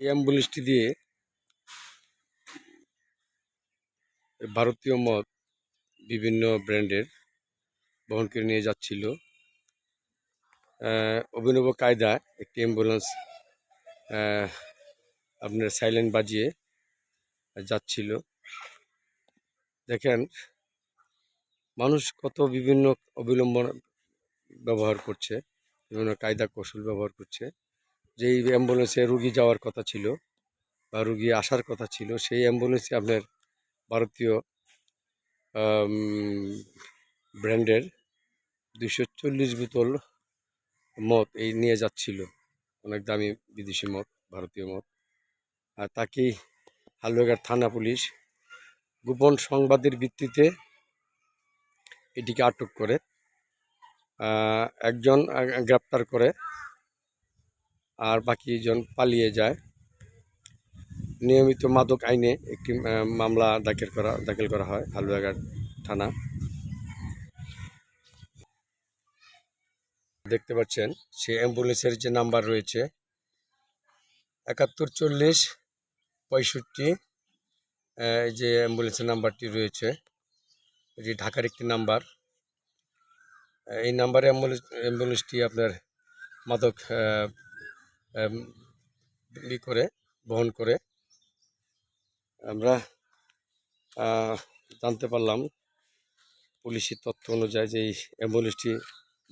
এই অ্যাম্বুলেন্সটি দিয়ে ভারতীয় মদ বিভিন্ন ব্র্যান্ডের বহন করে নিয়ে যাচ্ছিল। অভিনব কায়দা, একটি অ্যাম্বুলেন্স আপনার সাইলেন্ট বাজিয়ে যাচ্ছিল। দেখেন, মানুষ কত বিভিন্ন অবিলম্বন ব্যবহার করছে, বিভিন্ন কায়দা কৌশল ব্যবহার করছে। যেই অ্যাম্বুলেন্সে রুগী যাওয়ার কথা ছিল বা রুগী আসার কথা ছিল, সেই অ্যাম্বুলেন্সে আপনার ভারতীয় ব্র্যান্ডের দুশো চল্লিশ বোতল মদ এই নিয়ে যাচ্ছিল। অনেক দামি বিদেশি মদ, ভারতীয় মদ। আর তাকেই হালুয়াঘাট থানা পুলিশ গোপন সংবাদের ভিত্তিতে এটিকে আটক করে একজন গ্রেপ্তার করে। আর বাকিজন পালিয়ে যায়। নিয়মিত মাদক আইনে একটি মামলা দাখিল করা দাখিল করা হয় হালুয়াঘাট থানা। দেখতে পাচ্ছেন সে অ্যাম্বুলেন্সের যে নাম্বার রয়েছে, একাত্তর চল্লিশ পঁয়ষট্টি যে অ্যাম্বুলেন্সের নাম্বারটি রয়েছে, এটি ঢাকার একটি নাম্বার। এই নাম্বারে অ্যাম্বুলেন্স, অ্যাম্বুলেন্সটি আপনার মাদক বিক্রি করে, বহন করে আমরা জানতে পারলাম পুলিশি তথ্য অনুযায়ী যে এই অ্যাম্বুলেন্সটি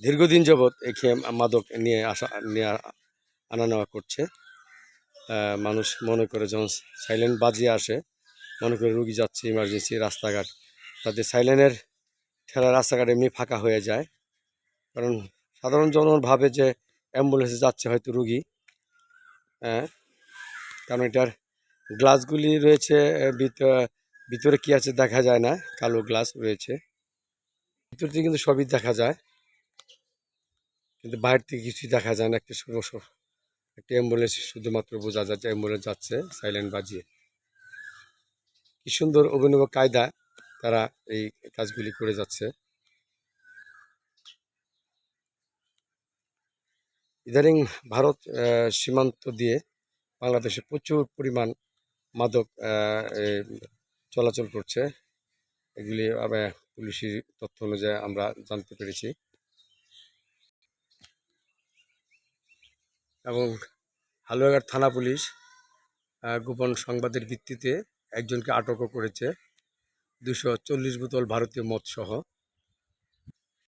দীর্ঘদিন যাবৎ এখানে মাদক নিয়ে আসা, নিয়ে আনা নেওয়া করছে। মানুষ মনে করে যখন সাইলেন্ট বাজিয়ে আসে, মনে করে রুগী যাচ্ছে, ইমার্জেন্সি, রাস্তাঘাট, তাতে সাইলেন্টের ঠেলা রাস্তাঘাট এমনি ফাঁকা হয়ে যায়। কারণ সাধারণ জনগণ ভাবে যে অ্যাম্বুলেন্সে যাচ্ছে হয়তো রুগী হ্যাঁ? কারণ এটার গ্লাসগুলি রয়েছে ভিতরে কি আছে দেখা যায় না, কালো গ্লাস রয়েছে। ভিতর থেকে কিন্তু সবই দেখা যায়। কিন্তু বাইরে থেকে কিছুই দেখা যায় না, একটা সমস্যা একটি অ্যাম্বুলেন্স শুধুমাত্র বোঝা যায় অ্যাম্বুলেন্স যাচ্ছে সাইলেন্ট বাজিয়ে। কি সুন্দর অভিনব কায়দা তারা এই কাজগুলি করে যাচ্ছে। ইদানিং ভারত সীমান্ত দিয়ে বাংলাদেশে প্রচুর পরিমাণ মাদক চলাচল করছে। এগুলি আবার পুলিশি তথ্য অনুযায়ী আমরা জানতে পেরেছি। এবং হালুয়াঘাট থানা পুলিশ গোপন সংবাদের ভিত্তিতে একজনকে আটকও করেছে। দুশো চল্লিশ বোতল ভারতীয় মদ সহ